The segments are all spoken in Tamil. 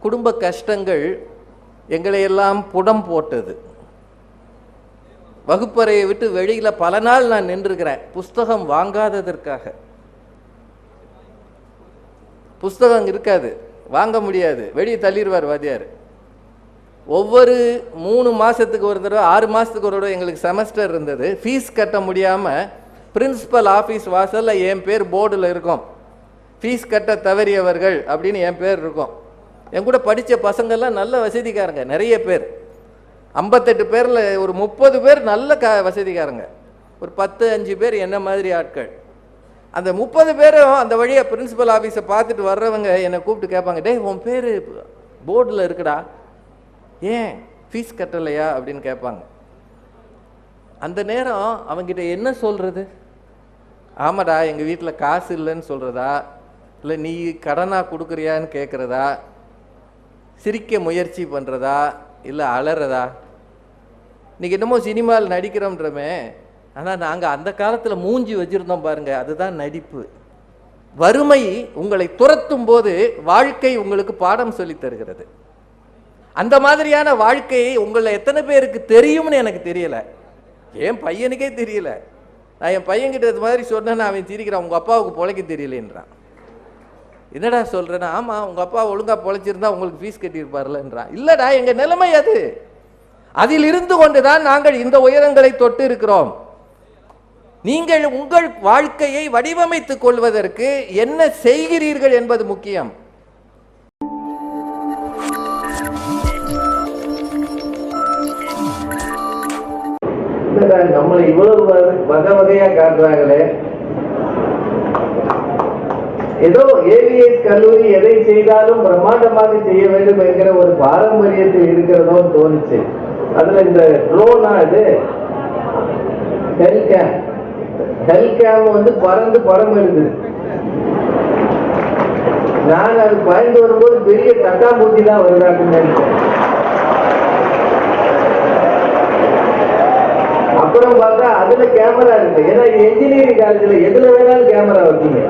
குடும்ப கஷ்டங்கள் எங்களையெல்லாம் புடம் போட்டது. வகுப்பறையை விட்டு வெளியில் பல நாள் நான் நின்றுக்கிறேன் புஸ்தகம் வாங்காததற்காக. புஸ்தகம் இருக்காது வாங்க முடியாது. வெளியே தள்ளிடுவார் வாத்தியார். ஒவ்வொரு மூணு மாதத்துக்கு ஒரு தடவை ஆறு மாதத்துக்கு ஒரு தடவை எங்களுக்கு செமஸ்டர் இருந்தது. ஃபீஸ் கட்ட முடியாமல் பிரின்சிபல் ஆஃபீஸ் வாசலில் என் பேர் போர்டில் இருக்கும். ஃபீஸ் கட்ட தவறியவர்கள் அப்படின்னு என் பேர் இருக்கும். என் கூட படித்த பசங்கள்லாம் நல்ல வசதிக்காரங்க நிறைய பேர். ஐம்பத்தெட்டு பேரில் ஒரு முப்பது பேர் நல்ல க வசதிக்காரங்க. ஒரு பத்து அஞ்சு பேர் என்ன மாதிரி ஆட்கள். அந்த முப்பது பேரும் அந்த வழியாக பிரின்சிபல் ஆஃபீஸை பார்த்துட்டு வர்றவங்க என்னை கூப்பிட்டு கேட்பாங்க டே உன் பேர் போர்டில் இருக்குடா. ஏன் ஃபீஸ் கட்டலையா? அப்படின்னு கேட்பாங்க. அந்த நேரம் அவங்கிட்ட என்ன சொல்கிறது ஆமாடா எங்கள் வீட்டில் காசு இல்லைன்னு சொல்கிறதா இல்லை நீ கடனாக கொடுக்குறியான்னு கேட்குறதா? சிரிக்க முயற்சி பண்ணுறதா இல்லை அலறதா? இன்றைக்கி என்னமோ சினிமாவில் நடிக்கிறோன்றமே ஆனால் நாங்கள் அந்த காலத்தில் மூஞ்சி வச்சுருந்தோம் பாருங்கள் அதுதான் நடிப்பு. வறுமை உங்களை துரத்தும் போது வாழ்க்கை உங்களுக்கு பாடம் சொல்லித் தருகிறது. அந்த மாதிரியான வாழ்க்கையை உங்களை எத்தனை பேருக்கு தெரியும்னு எனக்கு தெரியலை. என் பையனுக்கே தெரியல. நான் என் பையன்கிட்ட இது மாதிரி சொன்னேன்னு அவன் சிரிக்கிறான் உங்கள் அப்பாவுக்கு பிழைக்க தெரியலேன்றான். என்னடா சொல்கிறேன்னா ஆமாம் உங்கள் அப்பா ஒழுங்காக பொழைச்சிருந்தா உங்களுக்கு ஃபீஸ் கட்டியிருப்பார்லன்றான் இல்லைடா எங்கள் நிலைமை அது. அதில் இருந்து கொண்டு தான் நாங்கள் இந்த உயரங்களை தொட்டு இருக்கிறோம். நீங்கள் உங்கள் வாழ்க்கையை வடிவமைத்துக் கொள்வதற்கு என்ன செய்கிறீர்கள் என்பது முக்கியம். நம்மளை இவ்வளவு வகை- வகை வகையா காட்டுறாங்களே? ஏதோ ஏவிஎஸ் கல்லூரி எதை செய்தாலும் பிரம்மாண்டமாக செய்ய வேண்டும் என்கிற ஒரு பாரம்பரியத்தில் இருக்கிறதோ தோணுச்சு. அதுல இந்த ட்ரோனா இது? ஹெல்கேம் கேம் வந்து பறந்து படம் இருந்தது நான் அது பயந்து வரும்போது பெரிய தட்டாம்பூச்சி தான் வருதாக்குன்னு அப்புறம் பார்த்தா அதுல கேமரா இருக்கு. ஏன்னா இன்ஜினியரிங் காலேஜ்ல எதுல வேணாலும் கேமரா வைக்கீங்க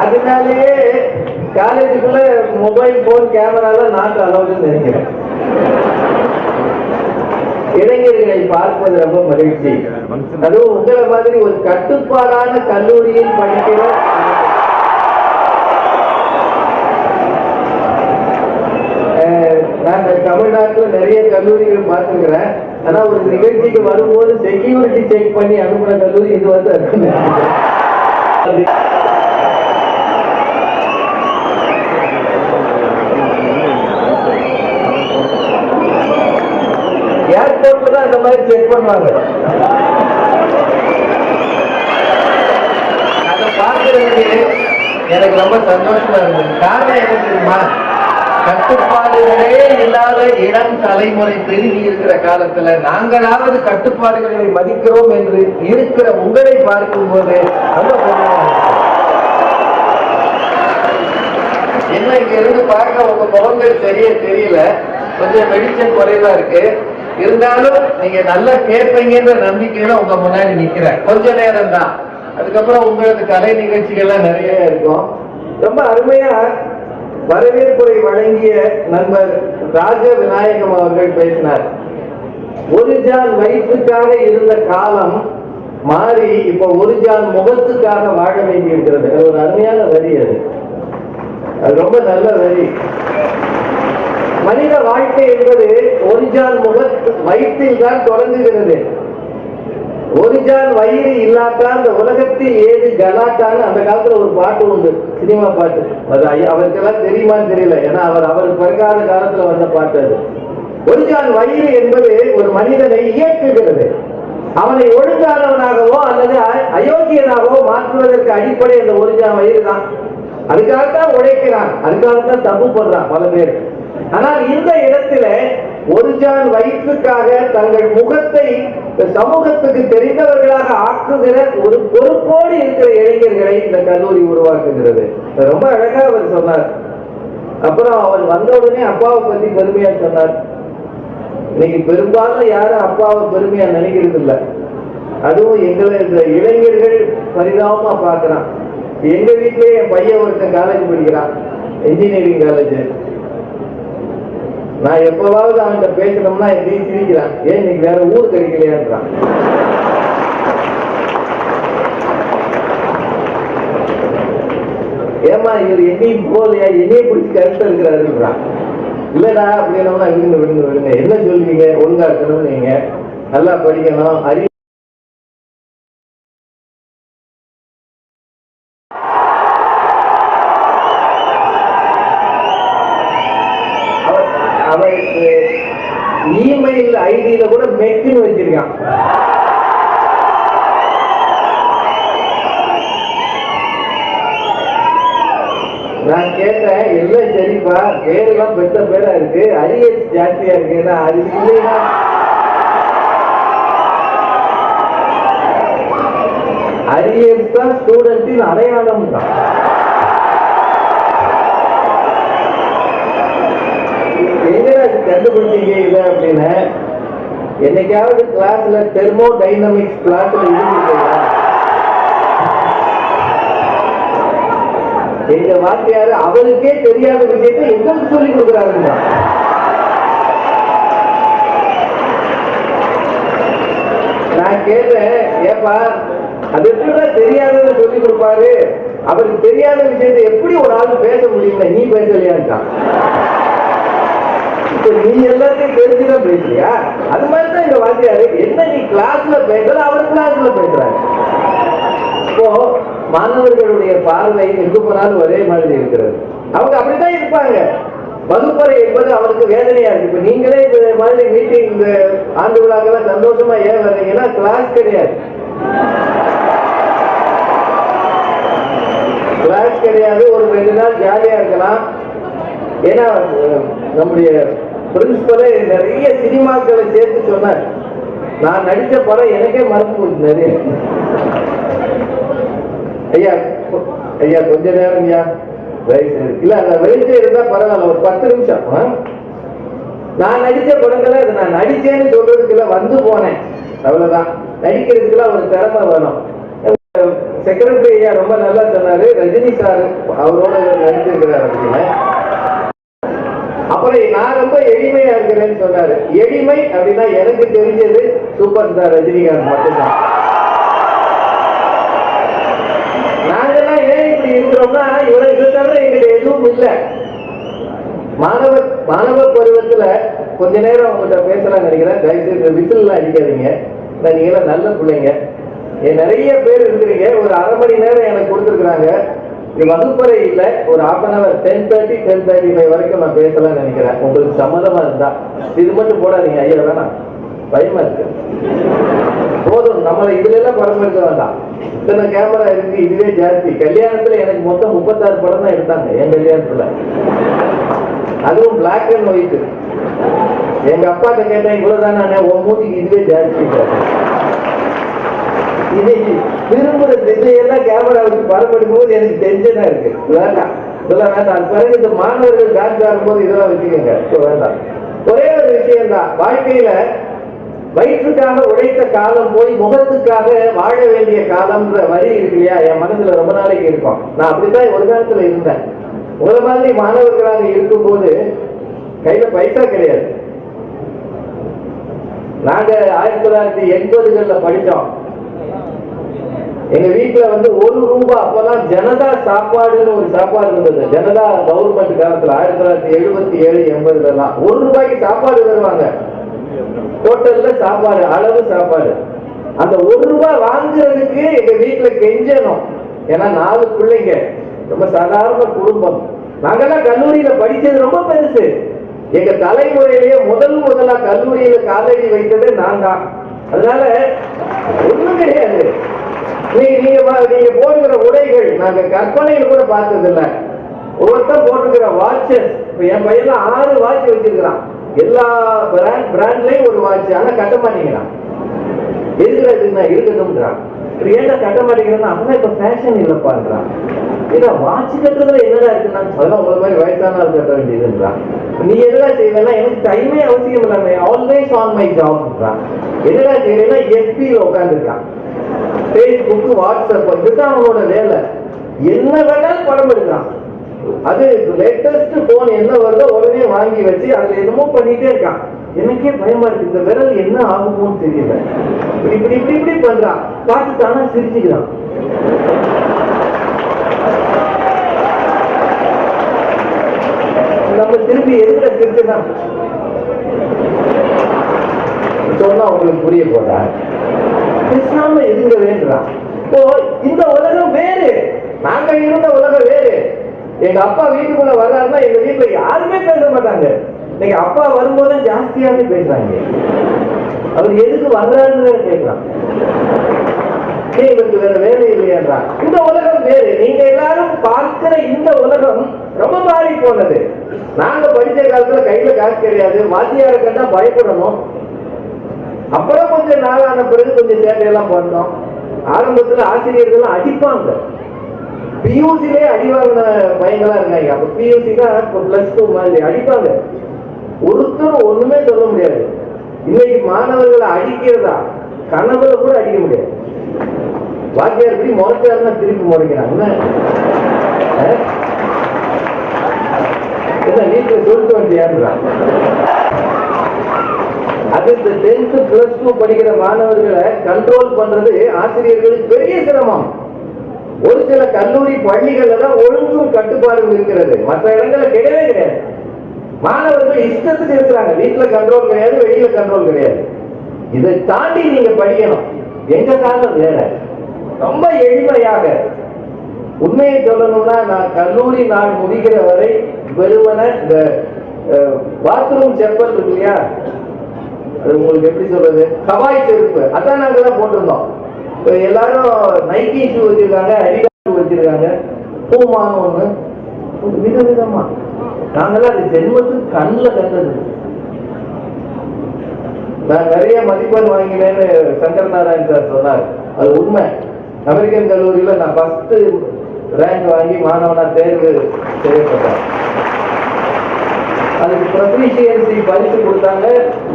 அதனாலேயே அதுக்குள்ள மொபைல் போன் கேமரா தான் நாட்டு அளவுன்னு நினைக்கிறேன் இளைஞர்களை பார்ப்பது ரொம்ப மகிழ்ச்சி. அதுவும் உங்களை மாதிரி ஒரு கட்டுப்பாடான கல்லூரியில் படிக்கிற அஹ், நான் தமிழ்நாட்டில் நிறைய கல்லூரிகள் பார்த்துக்கிறேன் ஆனா ஒரு நிகழ்ச்சிக்கு வரும்போது செக்யூரிட்டி செக் பண்ணி அனுப்புன கல்லூரி இது வந்து இருக்குன்னு மாதிரி செக் பண்ணுவாங்க. அதை பார்க்கறதுக்கு எனக்கு ரொம்ப சந்தோஷமா இருந்தது. காரணம் என்ன தெரியுமா? கட்டுப்பாடுகளே இல்லாத இளம் தலைமுறை பெருகி இருக்கிற காலத்துல நாங்களாவது கட்டுப்பாடுகளை மதிக்கிறோம் என்று இருக்கிற உங்களை பார்க்கும்போது ரொம்ப என்ன இங்க இருந்து பார்க்க உங்க முகங்கள் தெரிய தெரியல. கொஞ்சம் வெளிச்சம் குறைவா இருக்கு. இருந்தாலும் நீங்க நல்லா கேட்பீங்கன்ற நம்பிக்கையில உங்க முன்னாடி நிக்கிறேன். கொஞ்ச நேரம் தான் அதுக்கப்புறம் உங்களது கலை நிகழ்ச்சிகள்லாம் நிறைய இருக்கும். ரொம்ப அருமையா வரவேற்புரை வழங்கிய நண்பர் ராஜ விநாயகம் அவர்கள் பேசினார். ஒரு ஜான் வயிற்றுக்காக இருந்த காலம் மாறி இப்ப ஒரு ஜான் முகத்துக்காக வாழ வேண்டி இருக்கிறது ஒரு அருமையான வரி அது. அது ரொம்ப நல்ல வரி. மனித வாழ்க்கை என்பது ஒரிஜான் முக வயிற்றில் தான் தொடங்குகிறது. ஒரிஜான் வயிறு இல்லாட்டா அந்த உலகத்தில் ஏது கலாட்டான்னு அந்த காலத்துல ஒரு பாட்டு உண்டு சினிமா பாட்டு. அது அவருக்கெல்லாம் தெரியுமான்னு தெரியல. ஏன்னா அவர் அவர் பிறகாத காலத்துல வந்த பாட்டு அது. ஒரு வயிறு என்பது ஒரு மனிதனை இயக்குகிறது. அவனை ஒழுங்கானவனாகவோ அல்லது அயோக்கியனாகவோ மாற்றுவதற்கு அடிப்படை அந்த ஒரிஜான் வயிறு தான். அதுக்காகத்தான் உழைக்கிறான் அதுக்காகத்தான் தப்பு பண்றான் பல பேர். ஆனால் இந்த இடத்துல ஒரு ஜான் வயிற்றுக்காக தங்கள் முகத்தை சமூகத்துக்கு தெரிந்தவர்களாக ஆக்குகிற ஒரு பொறுப்போடு இருக்கிற இளைஞர்களை இந்த கல்லூரி உருவாக்குகிறது. ரொம்ப அழகா அவர் சொன்னார். அப்புறம் அவர் வந்த உடனே அப்பாவை பத்தி பெருமையா சொன்னார். இன்னைக்கு பெரும்பாலும் யாரும் அப்பாவை பெருமையா நினைக்கிறது இல்ல அதுவும் எங்களை இந்த இளைஞர்கள் பரிதாபமா பாக்குறான் எங்க வீட்லயே என் பையன் ஒருத்தன் காலேஜ் படிக்கிறான். இன்ஜினியரிங் காலேஜ் நான் எப்பவாவது அவன்கிட்ட பேசணும்னா எங்கேயும் சிரிக்கிறான். ஏன் இன்னைக்கு வேற ஊர் கிடைக்கலையான்றான் ஏமா இவர் என்னையும் போலையா என்னையே பிடிச்சி கருத்து இருக்கிறாருன்றான் இல்லடா அப்படின்னா விடுங்க விழுந்து விடுங்க என்ன சொல்லுவீங்க ஒழுங்கா இருக்கணும் நீங்க நல்லா படிக்கணும். அறிவு அவன் இமெயில் ஐடியில கூட மெக்குன்னு வச்சிருக்கான். நான் கேட்டேன் எல்லாம் சரிப்பா பேரெல்லாம் பெத்த பேரா இருக்கு அரியர் ஜாஸ்தியா இருக்குன்னா அது இல்லைன்னா அரியர் தான் ஸ்டூடெண்டின் அடையாளம் தான். எங்க கண்டுபிடிச்சீங்க இதை அப்படின்னு? என்னைக்காவது கிளாஸ்ல தெர்மோ டைனமிக்ஸ் கிளாஸ்ல இருந்துருக்கீங்களா எங்க வாத்தியார் அவருக்கே தெரியாத விஷயத்தை எங்களுக்கு சொல்லி கொடுக்குறாருங்க. நான் கேட்டேன் ஏப்பா அது எப்படி தெரியாதது சொல்லி கொடுப்பாரு? அவருக்கு தெரியாத விஷயத்தை எப்படி ஒரு ஆள் பேச முடியும்ல? நீ பேசலையான்ட்டான். நீ எல்லாத்தையும் தெரிஞ்சுதான் பேசுறியா? அது மாதிரி தான் இந்த வாத்தியாரு. என்ன நீ கிளாஸ்ல பேசல அவர் கிளாஸ்ல பேசுறாரு. இப்போ மாணவர்களுடைய பார்வை எங்கு போனாலும் ஒரே மாதிரி இருக்கிறது. அவங்க அப்படித்தான் இருப்பாங்க. வகுப்பறை என்பது அவருக்கு வேதனையா இருக்கு. இப்ப நீங்களே இந்த மாதிரி மீட்டிங் இந்த ஆண்டு விழாக்கெல்லாம் சந்தோஷமா ஏன் வர்றீங்கன்னா கிளாஸ் கிடையாது. கிளாஸ் கிடையாது. ஒரு ரெண்டு நாள் ஜாலியா இருக்கலாம். ஏன்னா நம்முடைய பிரின்சிபலே நிறைய சினிமாக்களை சேர்த்து சொன்னார். நான் நடிச்ச படம் எனக்கே மறந்து போச்சு நிறைய. ஐயா ஐயா கொஞ்ச நேரம் ஐயா. வயசு இல்ல அந்த வயசு இருந்தா பரவாயில்ல ஒரு பத்து நிமிஷம். நான் நடிச்ச படங்களை அதை நான் நடிச்சேன்னு சொல்றதுக்குள்ள வந்து போனேன். அவ்வளவுதான். நடிக்கிறதுக்குலாம் ஒரு திறமை வேணும். செக்ரட்டரி ஐயா ரொம்ப நல்லா சொன்னாரு. ரஜினி சார் அவரோட நடிச்சிருக்கிறார் அப்படின்னு அப்புறம் நான் ரொம்ப எளிமையா இருக்கிறேன்னு சொன்னாரு. எளிமை அப்படின்னா எனக்கு தெரிஞ்சது சூப்பர் ஸ்டார் ரஜினிகாந்த் மட்டும்தான். நாங்கெல்லாம் ஏன் இப்படி இருக்கிறோம்னா இவரை தவிர எங்கிட்ட எதுவும் இல்லை. மாணவ மாணவ பருவத்துல கொஞ்ச நேரம் உங்கள்கிட்ட பேசலாம் நினைக்கிறேன். தயவுசெய்து விசில் விசில்லாம் அடிக்காதீங்க. நான் நீங்களாம் நல்ல பிள்ளைங்க. நிறைய பேர் இருக்கிறீங்க. ஒரு அரை மணி நேரம் எனக்கு கொடுத்துருக்குறாங்க. வகுப்பறையில ஒரு half an hour ten thirty ten thirty five வரைக்கும் நான் பேசலாம்னு நினைக்கிறேன். உங்களுக்கு சம்மதமா இருந்தா. இது மட்டும் போடாதீங்க ஐயா வேணாம். பயமா இருக்கு. போதும் நம்மளை இதுல எல்லாம் படம் எடுக்க வேண்டாம். இத்தனை கேமரா இருக்கு இதுவே ஜாஸ்தி. கல்யாணத்துல எனக்கு மொத்தம் முப்பத்தாறு படம் தான் எடுத்தாங்க என் கல்யாணத்துல. அதுவும் பிளாக் அண்ட் ஒயிட் எங்க அப்பாட்ட கேட்டேன் இவ்வளவுதான் நானே உன் மூஞ்சிக்கு இதுவே ஜாஸ்தி. இன்னைக்கு விரும்புகிற திசையெல்லாம் கேமரா வச்சு படப்படுக்கும் போது எனக்கு டென்ஷனா இருக்கு. வேண்டாம். இதெல்லாம் வேண்டாம். பிறகு இந்த மாணவர்கள் டான்ஸ் ஆடும்போது இதெல்லாம் வச்சுக்கோங்க. இப்போ வேண்டாம். ஒரே ஒரு விஷயம் தான் வாழ்க்கையில வயிற்றுக்காக உழைத்த காலம் போய் முகத்துக்காக வாழ வேண்டிய காலம்ன்ற வரி இருக்கு இல்லையா? என் மனசுல ரொம்ப நாளைக்கு இருக்கும். நான் அப்படித்தான் ஒரு காலத்துல இருந்தேன். ஒரு மாதிரி மாணவர்களாக இருக்கும்போது கையில பைசா கிடையாது. நாங்க ஆயிரத்தி தொள்ளாயிரத்தி எண்பதுகள்ல படித்தோம் எங்க வீட்டுல வந்து ஒரு ரூபாய் அப்பெல்லாம் ஜனதா சாப்பாடுன்னு ஒரு சாப்பாடு இருந்தது. ஜனதா கவர்மெண்ட் காலத்துல ஆயிரத்தி தொள்ளாயிரத்தி எழுபத்தி ஏழு எண்பதுல எல்லாம் ஒரு ரூபாய்க்கு சாப்பாடு தருவாங்க. ஹோட்டல்ல சாப்பாடு அளவு சாப்பாடு. அந்த ஒரு ரூபாய் வாங்குறதுக்கு எங்க வீட்டுல கெஞ்சணும். ஏன்னா நாலு பிள்ளைங்க ரொம்ப சாதாரண குடும்பம். நாங்கெல்லாம் கல்லூரியில படிச்சது ரொம்ப பெருசு. எங்க தலைமுறையிலேயே முதல் முதலா கல்லூரியில காலடி வைத்தது நான் தான் அதனால ஒண்ணும் கிடையாது. நீங்க நீங்க நீங்க போடுகிற உடைகள் நாங்க கற்பனையில் கூட பார்த்தது இல்ல ஒவ்வொருத்தர் போட்டுக்கிற வாட்சஸ் இப்ப என் பையன் ஆறு வாட்ச் வச்சிருக்கிறான். எல்லா பிராண்ட் பிராண்ட்லயும் ஒரு வாட்ச் ஆனா கட்ட மாட்டேங்கிறான். இருக்கிறது நான் இருக்கட்டும்ன்றான். இப்ப ஏன்டா கட்ட மாட்டேங்கிறேன்னா அப்படின்னா இப்ப ஃபேஷன் இல்லப்பான்றான் ஏன்னா வாட்ச் கட்டுறதுல என்னடா இருக்குன்னா அதெல்லாம் உங்களை மாதிரி வயசான ஆள் கட்ட வேண்டியதுன்றான். நீ என்னடா செய்வேன்னா எனக்கு டைமே அவசியம் இல்லாம ஆல்வேஸ் ஆன் மை ஜாப்ன்றான் என்னடா செய்யறேன்னா எஸ்பியில் உட்காந்துருக்கான் ஃபேஸ்புக் வாட்ஸ்அப் இதுதான் அவனோட வேலை. என்ன வேணாலும் படம் எடுக்கிறான் அது லேட்டஸ்ட் போன் என்ன வருதோ உடனே வாங்கி வச்சு அதுல என்னமோ பண்ணிட்டே இருக்கான். எனக்கே பயமா இருக்கு இந்த விரல் என்ன ஆகுமோன்னு தெரியல. இப்படி இப்படி இப்படி இப்படி பண்றான். பார்த்து தானா சிரிச்சுக்கிறான். நம்ம திருப்பி எதுல சிரிச்சுதான்? சொன்னா உங்களுக்கு புரிய போதா? பேசாம எதுங்க வேண்டாம் இப்போ இந்த உலகம் வேறு. நாங்க இருந்த உலகம் வேறு. எங்க அப்பா வீட்டுக்குள்ள வர்றாருன்னா எங்க வீட்டுல யாருமே பேச மாட்டாங்க. இன்னைக்கு அப்பா வரும்போது ஜாஸ்தியாவே பேசுறாங்க. அவர் எதுக்கு வர்றாருன்னு கேட்கலாம் இவருக்கு வேற வேலை இல்லையான்றான் இந்த உலகம் வேறு. நீங்க எல்லாரும் பார்க்கிற இந்த உலகம் ரொம்ப மாறி போனது. நாங்க படித்த காலத்துல கையில காசு கிடையாது. வாத்தியாரை கண்டா பயப்படணும். அப்புறம் கொஞ்சம் நாளான பிறகு கொஞ்சம் சேட்டையெல்லாம் பண்ணோம். ஆரம்பத்துல ஆசிரியர்கள் அடிப்பாங்க. பியூசிலே அடி வாங்கின பையங்களா இருக்காங்க. அப்ப பியூசி தான் பிளஸ் டூ மாதிரி அடிப்பாங்க. ஒருத்தர் ஒண்ணுமே சொல்ல முடியாது. இன்னைக்கு மாணவர்களை அடிக்கிறதா கனவுல கூட அடிக்க முடியாது. வாத்தியார் இப்படி முறைச்சாருன்னா திருப்பி முறைக்கிறாங்க என்ன? வீட்டுல சொல்லிட்டு வந்து ஏறுறான் அது இந்த டென்த் பிளஸ் டூ படிக்கிற மாணவர்களை கண்ட்ரோல் பண்றது ஆசிரியர்களுக்கு பெரிய சிரமம். ஒரு சில கல்லூரி பள்ளிகள்ல தான் ஒழுங்கும் கட்டுப்பாடும் இருக்கிறது. மற்ற இடங்கள்ல கிடையவே கிடையாது. மாணவர்கள் இஷ்டத்துக்கு இருக்கிறாங்க. வீட்டுல கண்ட்ரோல் கிடையாது வெளியில கண்ட்ரோல் கிடையாது. இதை தாண்டி நீங்க படிக்கணும். எங்க காலம் வேற ரொம்ப எளிமையாக. உண்மையை சொல்லணும்னா நான் கல்லூரி நான் முடிக்கிற வரை வெறுவன இந்த பாத்ரூம் செப்பல் இருக்கு இல்லையா? அது உங்களுக்கு எப்படி சொல்றது? கவாய் செருப்பு. அதான் நாங்க தான் போட்டிருந்தோம். இப்ப எல்லாரும் நைக்கி ஷூ வச்சிருக்காங்க அடிடாஸ் ஷூ வச்சிருக்காங்க. பூமான்னு ஒன்று வித விதமா நாங்கெல்லாம் அது ஜென்மத்துக்கு கண்ணில் கண்டது. நான் நிறைய மதிப்பெண் வாங்கினேன்னு சங்கர் நாராயண் சார் சொன்னார். அது உண்மை. அமெரிக்கன் கல்லூரியில நான் ஃபஸ்ட்டு ரேங்க் வாங்கி மாணவனா தேர்வு செய்யப்பட்டேன். அதுக்கு ப்ரொஃபிஷியன்சி பரிசு கொடுத்தாங்க.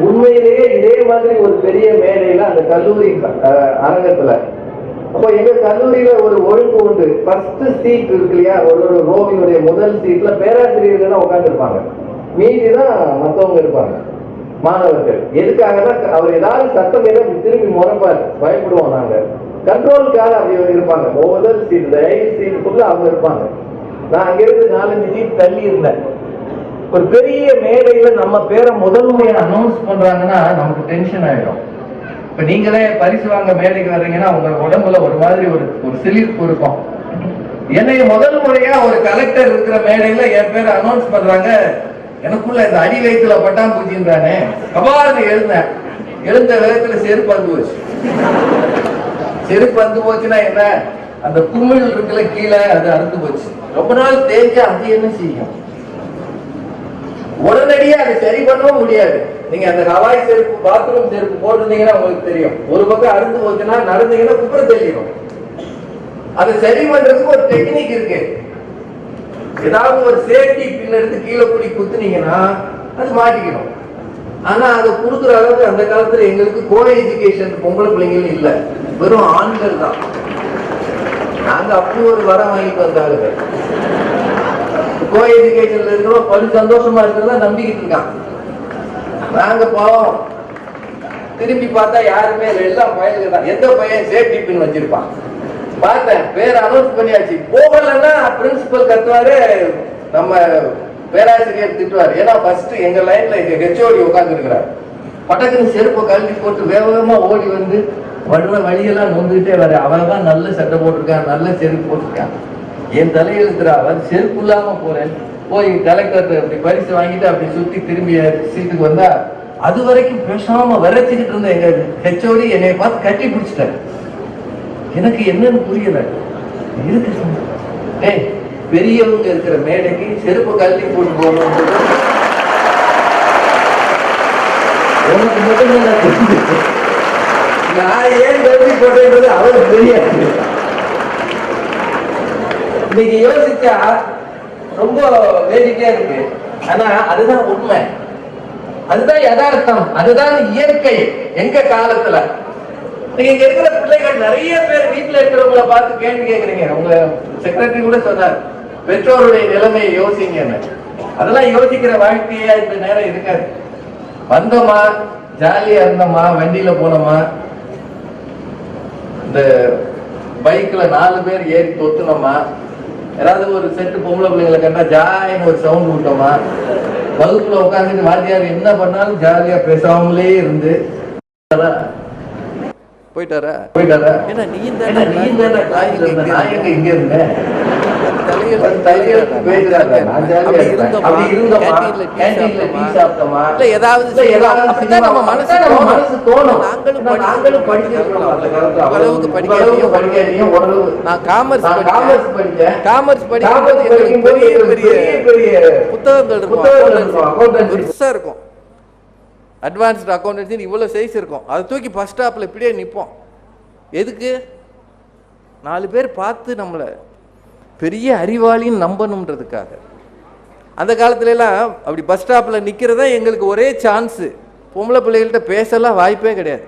உண்மையிலேயே இதே மாதிரி ஒரு பெரிய மேடையில அந்த கல்லூரி அஹ், அரங்கத்துல. இப்போ எங்க கல்லூரியில ஒரு ஒழுங்கு உண்டு. ஃபர்ஸ்ட் சீட் இருக்கு இல்லையா? ஒரு ஒரு ரோவினுடைய முதல் சீட்ல பேராசிரியர்கள் தான் உட்காந்துருப்பாங்க மீதி தான் மற்றவங்க இருப்பாங்க மாணவர்கள். எதுக்காக தான் அவர் ஏதாவது சத்தம் ஏதாவது திரும்பி முறைப்பார். பயப்படுவோம் நாங்க. கண்ட்ரோலுக்காக அப்படி இருப்பாங்க. முதல் சீட்ல இந்த ஐந்து சீட் அவங்க இருப்பாங்க. நான் அங்கிருந்து நாலஞ்சு சீட் தள்ளி இருந்தேன். ஒரு பெரிய மேடையில நம்ம பேரை முதல் அனௌன்ஸ் பண்றாங்கன்னா நமக்கு டென்ஷன் ஆயிடும். இப்ப நீங்களே பரிசு வாங்க மேடைக்கு வர்றீங்கன்னா உங்க உடம்புல ஒரு மாதிரி ஒரு ஒரு சிலிர்ப்பு இருக்கும். என்னை முதல் முறையா ஒரு கலெக்டர் இருக்கிற மேடையில என் பேரை அனௌன்ஸ் பண்றாங்க. எனக்குள்ள இந்த அடி வயிற்றுல பட்டாம்பூச்சின்றானே. கபார்னு எழுந்தேன். எழுந்த வேகத்துல செருப்பு வந்து போச்சு. செருப்பு வந்து போச்சுன்னா என்ன? அந்த குமிழ் இருக்குல்ல கீழே அது அறுத்து போச்சு. ரொம்ப நாள் தேய்ச்சா அது என்ன செய்யும்? உடனடியாக அதை சரி பண்ணவும் முடியாது. நீங்க அந்த ஹவாய் செருப்பு பாத்ரூம் செருப்பு போட்டிருந்தீங்கன்னா உங்களுக்கு தெரியும். ஒரு பக்கம் அறுந்து போச்சுன்னா நடந்தீங்கன்னா குப்புற தெரியும் அதை சரி பண்றதுக்கு ஒரு டெக்னிக் இருக்கு. ஏதாவது ஒரு சேஃப்டி பின் எடுத்து கீழே கூடி குத்துனீங்கன்னா அது மாட்டிக்கணும் ஆனா அதை கொடுக்குற அளவுக்கு அந்த காலத்துல எங்களுக்கு கோ எஜுகேஷன் பொம்பளை பிள்ளைங்களும் இல்லை. வெறும் ஆண்கள் தான். நாங்க அப்படி ஒரு வரம் வாங்கிட்டு வந்தாங்க கோ எஜுகேஷன்ல இருக்கிறோம் படு சந்தோஷமா இருக்கிறதா நம்பிக்கிட்டு இருக்கான். நாங்க பாவம். திரும்பி பார்த்தா யாருமே இல்லை, எல்லாம் பயலுக்கு தான். எந்த பையன் சேஃப்டி பின் வச்சிருப்பான்? பார்த்தேன். பேர் அனௌன்ஸ் பண்ணியாச்சு. போகலன்னா பிரின்சிபல் கத்துவாரு நம்ம பேராசிரியர் திட்டுவார். ஏன்னா ஃபர்ஸ்ட் எங்க லைன்ல எங்க ஹெச்ஓடி உட்கார்ந்து இருக்கிறார் பட்டக்குன்னு செருப்பை கழட்டி போட்டு வேக வேகமா ஓடி வந்து வடுற வழியெல்லாம் நொந்துகிட்டே வர அவன் தான் நல்ல சட்டை போட்டிருக்கான் நல்ல செருப்பு போட்டிருக்கான் என் தலையெழுத்துறா அவர் செருப்பு இல்லாம போறேன். போய் கலெக்டர் அப்படி பரிசு வாங்கிட்டு அப்படி சுத்தி திரும்பி சீட்டுக்கு வந்தா அது வரைக்கும் பேசாம விரைச்சிக்கிட்டு இருந்த எங்க ஹெச்ஓடி என்னை பார்த்து கட்டி பிடிச்சிட்டாரு. எனக்கு என்னன்னு புரியல. இருக்கு ஏய் பெரியவங்க இருக்கிற மேடைக்கு செருப்பு கழட்டி போட்டு போகணும் உனக்கு மட்டும்தான் நான் ஏன் கழட்டி போட்டேன்றது அவருக்கு தெரியாது இன்னைக்கு யோசிச்சா ரொம்ப வேடிக்கையா இருக்கு. ஆனா அதுதான் உண்மை. அதுதான் யதார்த்தம். அதுதான் இயற்கை. எங்க காலத்துல? நீங்க இங்க இருக்கிற பிள்ளைகள் நிறைய பேர் வீட்டுல இருக்கிறவங்கள பார்த்து கேள்வி கேக்குறீங்க. உங்க செக்ரட்டரி கூட சொன்னார் பெற்றோருடைய நிலைமையை யோசிங்கன்னு. அதெல்லாம் யோசிக்கிற வாழ்க்கையா இந்த நேரம் இருக்காது. வந்தோமா? ஜாலியா இருந்தோமா? வண்டியில போனோமா? இந்த பைக்ல நாலு பேர் ஏறி தொத்துனோமா யாராவது ஒரு செட்டு பொம்பளை பிள்ளைங்களை கண்டா ஜாயின்னு ஒரு சவுண்ட் விட்டோமா? வகுப்புல உட்காந்துட்டு வாத்தியார் என்ன பண்ணாலும் ஜாலியா பேசாமலே இருந்து. போயிட்டாரா? போயிட்டாரா? நீ என்ன நீ தானே நான் எங்க இங்க இருந்தேன்? புத்தகங்கள் இருக்கும். அட்வான்ஸ்டு அக்கௌண்டன்சி இவ்வளோ சைஸ் இருக்கும். அதை தூக்கி ஃபஸ்ட் ஸ்டாப்பில் இப்படியே நிற்போம் எதுக்கு? நாலு பேர் பார்த்து நம்மளை பெரிய அறிவாளின்னு நம்பணுன்றதுக்காக அந்த காலத்துல எல்லாம் அப்படி பஸ் ஸ்டாப்பில் நிற்கிறதா எங்களுக்கு ஒரே சான்ஸு பொம்பளை பிள்ளைகள்கிட்ட பேசலாம் வாய்ப்பே கிடையாது.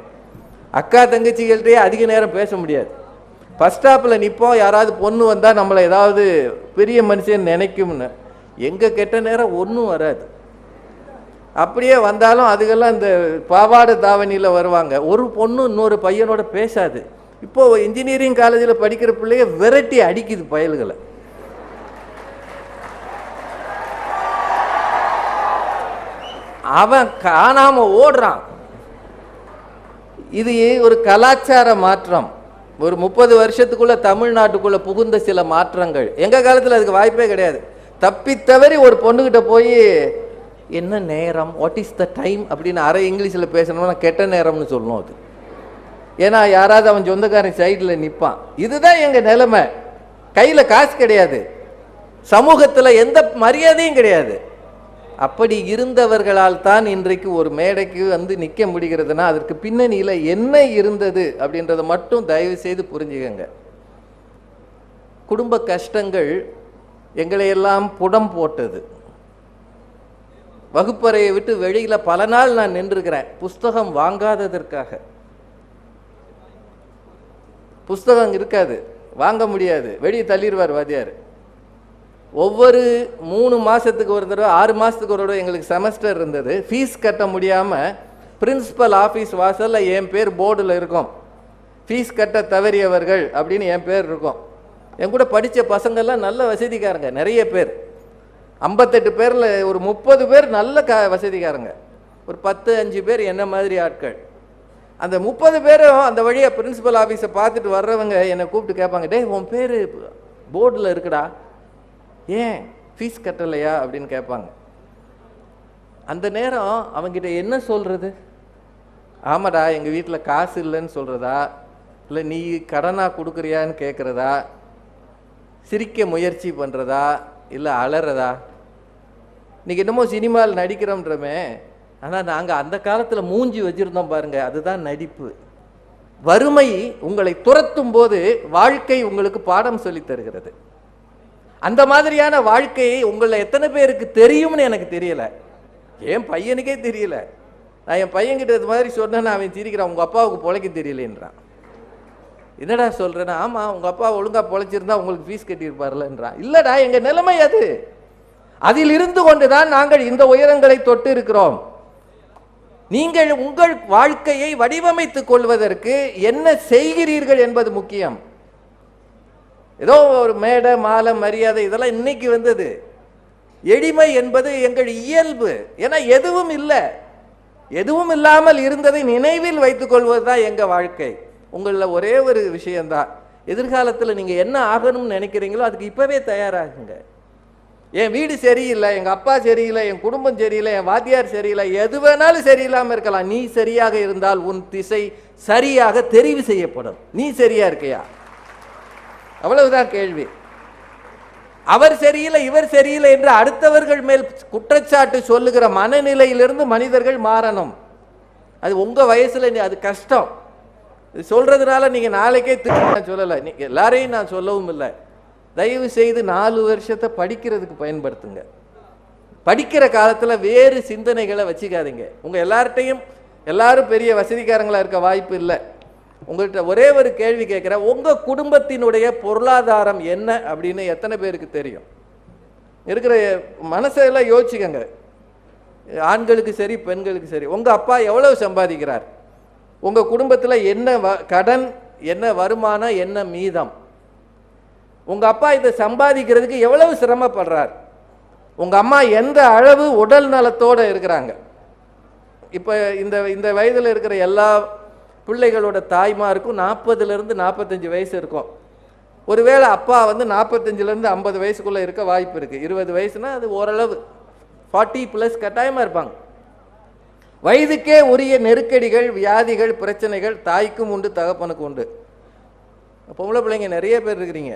அக்கா தங்கச்சிகள்கிட்டயே அதிக நேரம் பேச முடியாது. பஸ் ஸ்டாப்பில் நிற்போம் யாராவது பொண்ணு வந்தால் நம்மளை ஏதாவது பெரிய மனுஷன் நினைக்கும்னு. எங்கள் கெட்ட நேரம் ஒன்றும் வராது. அப்படியே வந்தாலும் அதுக்கெல்லாம் இந்த பாவாடை தாவணியில் வருவாங்க. ஒரு பொண்ணு இன்னொரு பையனோட பேசாது. இப்போது இன்ஜினியரிங் காலேஜில் படிக்கிற பிள்ளைய விரட்டி அடிக்குது பயல்களை. அவன் காணாமல் ஓடுறான். இது ஒரு கலாச்சார மாற்றம். ஒரு முப்பது வருஷத்துக்குள்ளே தமிழ்நாட்டுக்குள்ளே புகுந்த சில மாற்றங்கள். எங்கள் காலத்தில் அதுக்கு வாய்ப்பே கிடையாது. தப்பி தவறி ஒரு பொண்ணுக்கிட்ட போய் என்ன நேரம்? வாட் இஸ் த டைம் அப்படின்னு அரை இங்கிலீஷில் பேசணும்னா கெட்ட நேரம்னு சொல்லணும் அது. ஏன்னா யாராவது அவன் சொந்தக்காரன் சைடில் நிற்பான் இதுதான் எங்கள் நிலைமை. கையில் காசு கிடையாது. சமூகத்தில் எந்த மரியாதையும் கிடையாது. அப்படி இருந்தவர்களால் தான் இன்றைக்கு ஒரு மேடைக்கு வந்து நிற்க முடிகிறதுனா அதற்கு பின்னணியில் என்ன இருந்தது அப்படின்றத மட்டும் தயவு செய்து புரிஞ்சுக்கங்க. குடும்ப கஷ்டங்கள் எங்களை எல்லாம் புடம் போட்டது. வகுப்பறையை விட்டு வெளியில் பல நாள் நான் நின்றுக்கிறேன் புஸ்தகம் வாங்காததற்காக. புஸ்தகம் இருக்காது. வாங்க முடியாது. வெளியே தள்ளிடுவார் வாத்தியார். ஒவ்வொரு மூணு மாதத்துக்கு ஒரு தடவை ஆறு மாதத்துக்கு ஒரு தடவை எங்களுக்கு செமஸ்டர் இருந்தது. ஃபீஸ் கட்ட முடியாமல் பிரின்சிபல் ஆஃபீஸ் வாசலில் என் பேர் போர்டில் இருக்கும். ஃபீஸ் கட்ட தவறியவர்கள் அப்படின்னு என் பேர் இருக்கும். என் கூட படித்த பசங்கள்லாம் நல்ல வசதிக்காரங்க நிறைய பேர். ஐம்பத்தெட்டு பேரில் ஒரு முப்பது பேர் நல்ல க வசதிக்காரங்க. ஒரு பத்து அஞ்சு பேர் என்ன மாதிரி ஆட்கள். அந்த முப்பது பேரும் அந்த வழியாக பிரின்சிபல் ஆஃபீஸை பார்த்துட்டு வர்றவங்க என்னை கூப்பிட்டு கேட்பாங்க டே உன் பேர் போர்டில் இருக்குடா. ஏன் ஃபீஸ் கட்டலையா? அப்படின்னு கேட்பாங்க. அந்த நேரம் அவங்கிட்ட என்ன சொல்கிறது ஆமாடா எங்கள் வீட்டில் காசு இல்லைன்னு சொல்கிறதா இல்லை நீ கடனாக கொடுக்குறியான்னு கேட்குறதா? சிரிக்க முயற்சி பண்ணுறதா இல்லை அலறதா? இன்னைக்கு என்னமோ சினிமாவில் நடிக்கிறோன்றமே ஆனால் நாங்கள் அந்த காலத்தில் மூஞ்சி வச்சுருந்தோம் பாருங்கள் அதுதான் நடிப்பு. வறுமை உங்களை துரத்தும் போது வாழ்க்கை உங்களுக்கு பாடம் சொல்லித் தருகிறது. அந்த மாதிரியான வாழ்க்கையை உங்களை எத்தனை பேருக்கு தெரியும்னு எனக்கு தெரியலை. என் பையனுக்கே தெரியல. நான் என் பையன்கிட்ட இது மாதிரி சொன்னேன்னு அவன் சிரிக்கிறான் உங்கள் அப்பாவுக்கு பிழைக்க தெரியலன்றான். என்னடா சொல்கிறேன்னா ஆமாம் உங்கள் அப்பா ஒழுங்காக பொழைச்சிருந்தா உங்களுக்கு ஃபீஸ் கட்டியிருப்பார்லன்றான். இல்லைடா எங்கள் நிலைமை அது. அதில் இருந்து கொண்டு தான் நாங்கள் இந்த உயரங்களை தொட்டு இருக்கிறோம். நீங்கள் உங்கள் வாழ்க்கையை வடிவமைத்துக் கொள்வதற்கு என்ன செய்கிறீர்கள் என்பது முக்கியம். ஏதோ ஒரு மேடை மாலை மரியாதை இதெல்லாம் இன்னைக்கு வந்தது. எளிமை என்பது எங்கள் இயல்பு. ஏன்னா எதுவும் இல்லை. எதுவும் இல்லாமல் இருந்ததை நினைவில் வைத்துக் கொள்வது தான் எங்கள் வாழ்க்கை. உங்களில் ஒரே ஒரு விஷயம்தான். எதிர்காலத்தில் நீங்கள் என்ன ஆகணும்னு நினைக்கிறீங்களோ அதுக்கு இப்போவே தயாராகுங்க. என் வீடு சரியில்லை எங்கள் அப்பா சரியில்லை என் குடும்பம் சரியில்லை என் வாத்தியார் சரியில்லை எது வேணாலும் சரியில்லாமல் இருக்கலாம். நீ சரியாக இருந்தால் உன் திசை சரியாக தெரிவு செய்யப்படும். நீ சரியா இருக்கையா? அவ்வளவுதான் கேள்வி. அவர் சரியில்லை இவர் சரியில்லை என்று அடுத்தவர்கள் மேல் குற்றச்சாட்டு சொல்லுகிற மனநிலையிலிருந்து மனிதர்கள் மாறணும். அது உங்கள் வயசில் நீ- அது கஷ்டம். இது சொல்கிறதுனால நீங்கள் நாளைக்கே திரும்ப நான் சொல்லலை. நீ எல்லாரையும் நான் சொல்லவும் இல்லை. தயவு செய்து நாலு வருஷத்தை படிக்கிறதுக்கு பயன்படுத்துங்க. படிக்கிற காலத்தில் வேறு சிந்தனைகளை வச்சுக்காதீங்க. உங்கள் எல்லார்ட்டையும் எல்லாரும் பெரிய வசதிக்காரங்களாக இருக்க வாய்ப்பு இல்லை. உங்கள்கிட்ட ஒரே ஒரு கேள்வி கேட்குறேன். உங்கள் குடும்பத்தினுடைய பொருளாதாரம் என்ன அப்படின்னு எத்தனை பேருக்கு தெரியும்? இருக்கிற மனசெல்லாம் யோசிச்சுக்கோங்க. ஆண்களுக்கு சரி பெண்களுக்கு சரி. உங்கள் அப்பா எவ்வளவு சம்பாதிக்கிறார்? உங்கள் குடும்பத்தில் என்ன வ கடன் என்ன வருமானம் என்ன மீதம்? உங்கள் அப்பா இதை சம்பாதிக்கிறதுக்கு எவ்வளவு சிரமப்படுறார்? உங்கள் அம்மா எந்த அளவு உடல் நலத்தோடு இருக்கிறாங்க? இப்போ இந்த இந்த வயதில் இருக்கிற எல்லா பிள்ளைகளோட தாய்மாருக்கும் நாற்பதுலேருந்து நாற்பத்தஞ்சு வயசு இருக்கும். ஒருவேளை அப்பா வந்து நாற்பத்தஞ்சிலேருந்து ஐம்பது வயசுக்குள்ளே இருக்க வாய்ப்பு இருக்குது இருபது வயசுனால் அது ஓரளவு. ஃபார்ட்டி ப்ளஸ் கட்டாயமாக இருப்பாங்க. வயதுக்கே உரிய நெருக்கடிகள் வியாதிகள் பிரச்சனைகள் தாய்க்கும் உண்டு தகப்பனுக்கும் உண்டு. பொம்பளை பிள்ளைங்க நிறைய பேர் இருக்கிறீங்க.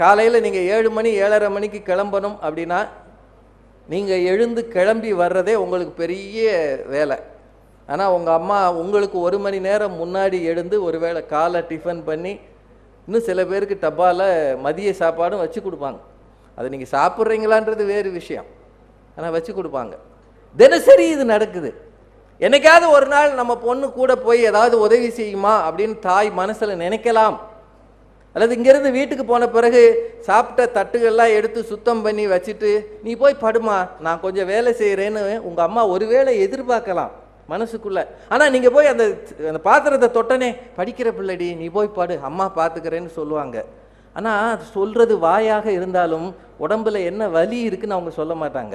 காலையில் நீங்கள் ஏழு மணி ஏழரை மணிக்கு கிளம்பணும் அப்படின்னா நீங்கள் எழுந்து கிளம்பி வர்றதே உங்களுக்கு பெரிய வேலை. ஆனால் உங்கள் அம்மா உங்களுக்கு ஒரு மணி நேரம் முன்னாடி எழுந்து ஒரு வேளை காலை டிஃபன் பண்ணி இன்னும் சில பேருக்கு டப்பாவில் மதிய சாப்பாடும் வச்சு கொடுப்பாங்க. அது நீங்கள் சாப்பிட்றீங்களான்றது வேறு விஷயம். ஆனால் வச்சு கொடுப்பாங்க. தினசரி இது நடக்குது. என்னைக்காவது ஒரு நாள் நம்ம பொண்ணு கூட போய் ஏதாவது உதவி செய்யுமா அப்படின்னு தாய் மனசில் நினைக்கலாம். அல்லது இங்கேருந்து வீட்டுக்கு போன பிறகு சாப்பிட்ட தட்டுகள்லாம் எடுத்து சுத்தம் பண்ணி வச்சுட்டு நீ போய் படுமா நான் கொஞ்சம் வேலை செய்கிறேன்னு உங்கள் அம்மா ஒருவேளை எதிர்பார்க்கலாம் மனசுக்குள்ளே. ஆனால் நீங்கள் போய் அந்த அந்த பாத்திரத்தை தொட்டனே படிக்கிற பிள்ளடி நீ போய் படு அம்மா பார்த்துக்கிறேன்னு சொல்லுவாங்க. ஆனால் அது சொல்கிறது வாயாக இருந்தாலும் உடம்பில் என்ன வலி இருக்குன்னு அவங்க சொல்ல மாட்டாங்க.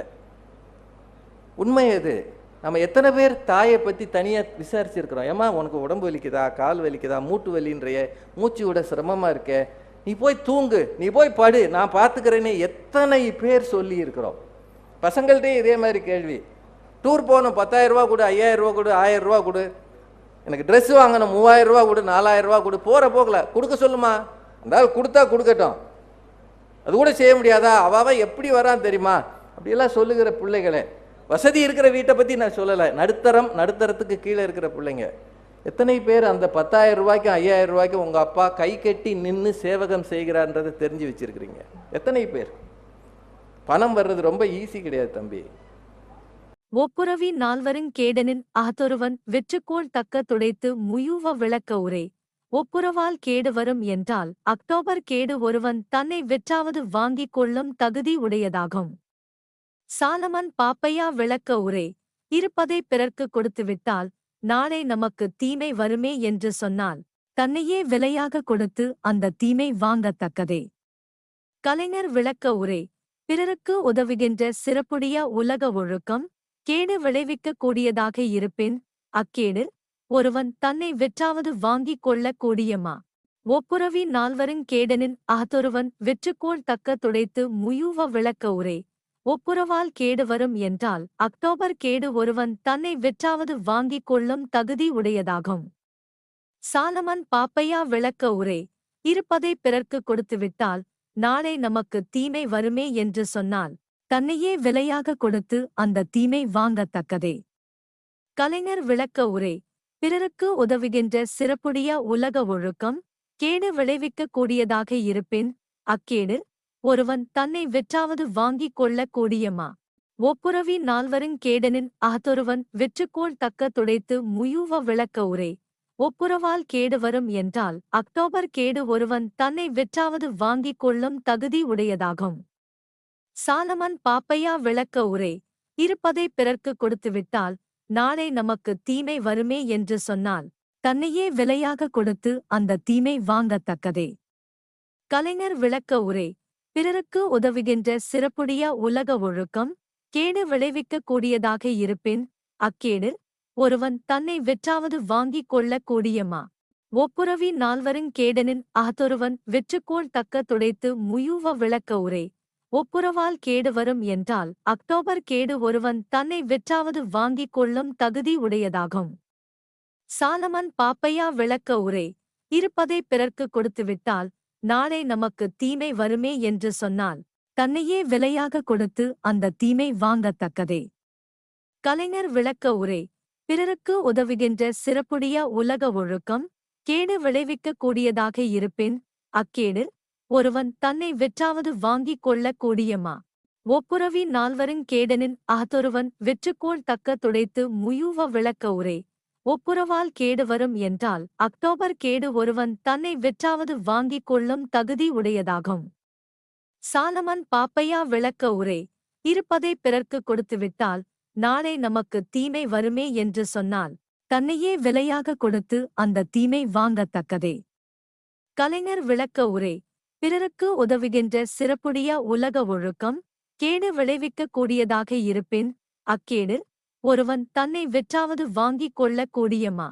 உண்மை அது நம்ம எத்தனை பேர் தாயை பற்றி தனியாக விசாரிச்சிருக்கிறோம்? ஏம்மா உனக்கு உடம்பு வலிக்குதா? கால் வலிக்குதா? மூட்டு வலின்றைய? மூச்சு விட சிரமமாக இருக்கே? நீ போய் தூங்கு. நீ போய் படு. நான் பார்த்துக்கிறேன்னு எத்தனை பேர் சொல்லி இருக்கிறோம் பசங்கள்கிட்டயும் இதே மாதிரி கேள்வி. டூர் போகணும். பத்தாயிரரூபா கொடு ஐயாயிரம் ரூபா கொடு ஆயிரரூபா கொடு. எனக்கு ட்ரெஸ் வாங்கணும். மூவாயிரரூபா கொடு நாலாயிரம் ரூபா கொடு. போகிற போகல. கொடுக்க சொல்லுமா? அதாவது கொடுத்தா கொடுக்கட்டும். அது கூட செய்ய முடியாதா? அவாவை எப்படி வரான் தெரியுமா? அப்படியெல்லாம் சொல்லுகிற பிள்ளைகளே. வசதி இருக்கிற வீட்டை பற்றி நான் சொல்லலை. நடுத்தரம் நடுத்தரத்துக்கு கீழே இருக்கிற பிள்ளைங்க. எத்தனை பேர் அந்த பத்தாயிரம் ரூபாய்க்கும் ஐயாயிரம் ரூபாய்க்கும் உங்கள் அப்பா கை கட்டி நின்று சேவகம் செய்கிறான்றதை தெரிஞ்சு வச்சிருக்கிறீங்க. எத்தனை பேர்? பணம் வர்றது ரொம்ப ஈஸி கிடையாது தம்பி. ஒப்புரவி நால்வரின் கேடனின் அகத்தொருவன் வெற்றுக்கோள் தக்க துடைத்து முயூவ விளக்க உரை. ஒப்புரவால் கேடு வரும் என்றால் அக்டோபர் கேடு ஒருவன் தன்னை வெற்றாவது வாங்கிக் கொள்ளும் தகுதி உடையதாகும். சாலமன் பாப்பையா விளக்க உரை இருப்பதை பிறர்க்கு கொடுத்துவிட்டால் நாளை நமக்கு தீமை வருமே என்று சொன்னால் தன்னையே விலையாக கொடுத்து அந்த தீமை வாங்கத்தக்கதே. கலைஞர் விளக்க உரை பிறருக்கு உதவுகின்ற சிறப்புடைய உலக ஒழுக்கம் கேடு விளைவிக்கக் கூடியதாக இருப்பின் அக்கேடு ஒருவன் தன்னை வெற்றாவது வாங்கிக் கொள்ளக் கூடியமா? ஒப்புரவி நால்வரின் கேடனின் அகத்தொருவன் வெற்றுக்கோள் தக்க துடைத்து முயூவ விளக்க உரை ஒப்புரவால் கேடு வரும் என்றால் அக்டோபர் கேடு ஒருவன் தன்னை வெற்றாவது வாங்கிக் கொள்ளும் தகுதி உடையதாகும். சாலமன் பாப்பையா விளக்க உரை இருப்பதை பிறர்க்கு கொடுத்துவிட்டால் நாளை நமக்கு தீமை வருமே என்று சொன்னால் தன்னையே விலையாக கொடுத்து அந்த தீமை வாங்கத்தக்கதே. கலைஞர் விளக்க உரை பிறருக்கு உதவுகின்ற சிறப்புடைய உலக ஒழுக்கம் கேடு விளைவிக்கக் கூடியதாக இருப்பின் அக்கேடு ஒருவன் தன்னை வெற்றாவது வாங்கிக் கொள்ளக்கூடியமா ஒப்புரவி நால்வரின் கேடனின் அகத்தொருவன் வெற்றுக்கோள் தக்க துடைத்து முயூவ விளக்க உரை. ஒப்புரவால் கேடு வரும் என்றால் அக்டோபர் கேடு ஒருவன் தன்னை வெற்றாவது வாங்கிக் கொள்ளும் தகுதி உடையதாகும். சாலமன் பாப்பையா விளக்க உரை. இருப்பதை பிறர்க்கு கொடுத்துவிட்டால் நாளை நமக்கு தீமை வருமே என்று சொன்னால் தன்னையே விலையாக கொடுத்து அந்த தீமை வாங்கத்தக்கதே. கலைஞர் விளக்க உரை. பிறருக்கு உதவுகின்ற சிறப்புடைய உலக ஒழுக்கம் கேடு விளைவிக்கக் கூடியதாக இருப்பின் அக்கேடு ஒருவன் தன்னை வெற்றாவது வாங்கிக் கொள்ளக் கூடியமா ஒப்புரவி நால்வரின் கேடனின் அகத்தொருவன் வெற்றுக்கோள் தக்க துடைத்து முயூவ விளக்க உரை. ஒப்புரவால் கேடு வரும் என்றால் அக்டோபர் கேடு ஒருவன் தன்னை வெற்றாவது வாங்கிக் கொள்ளும் தகுதி உடையதாகும். சாலமன் பாப்பையா விளக்க உரை. இருப்பதை பிறர்க்கு கொடுத்துவிட்டால் நாளை நமக்கு தீமை வருமே என்று சொன்னால் தன்னையே விலையாக கொடுத்து அந்த தீமை வாங்கத்தக்கதே. கலைஞர் விளக்க உரை பிறருக்கு உதவுகின்ற சிறப்புடைய உலக ஒழுக்கம் கேடு விளைவிக்கக் கூடியதாக இருப்பின் அக்கேடு ஒருவன் தன்னை வெற்றாவது வாங்கிக் கொள்ளக் கூடியமா? ஒப்புரவி நால்வரின் கேடனின் அகத்தொருவன் வெற்றுக்கோள் தக்க துடைத்து முயூவ விளக்க உரை ஒப்புரவால் கேடு வரும் என்றால் அக்டோபர் கேடு ஒருவன் தன்னை விற்றாவது வாங்கிக் கொள்ளும் தகுதி உடையதாகும். சாலமன் பாப்பையா விளக்க உரை இருப்பதை பிறர்க்கு கொடுத்துவிட்டால் நாளை நமக்கு தீமை வருமே என்று சொன்னால் தன்னையே விலையாக கொடுத்து அந்த தீமை வாங்கத்தக்கதே. கலைஞர் விளக்க உரை பிறருக்கு உதவுகின்ற சிறப்புடைய உலக ஒழுக்கம் கேடு விளைவிக்கக் கூடியதாக இருப்பின் அக்கேடு ஒருவன் தன்னை விற்றாவது வாங்கிக் கொள்ளக்கூடியமா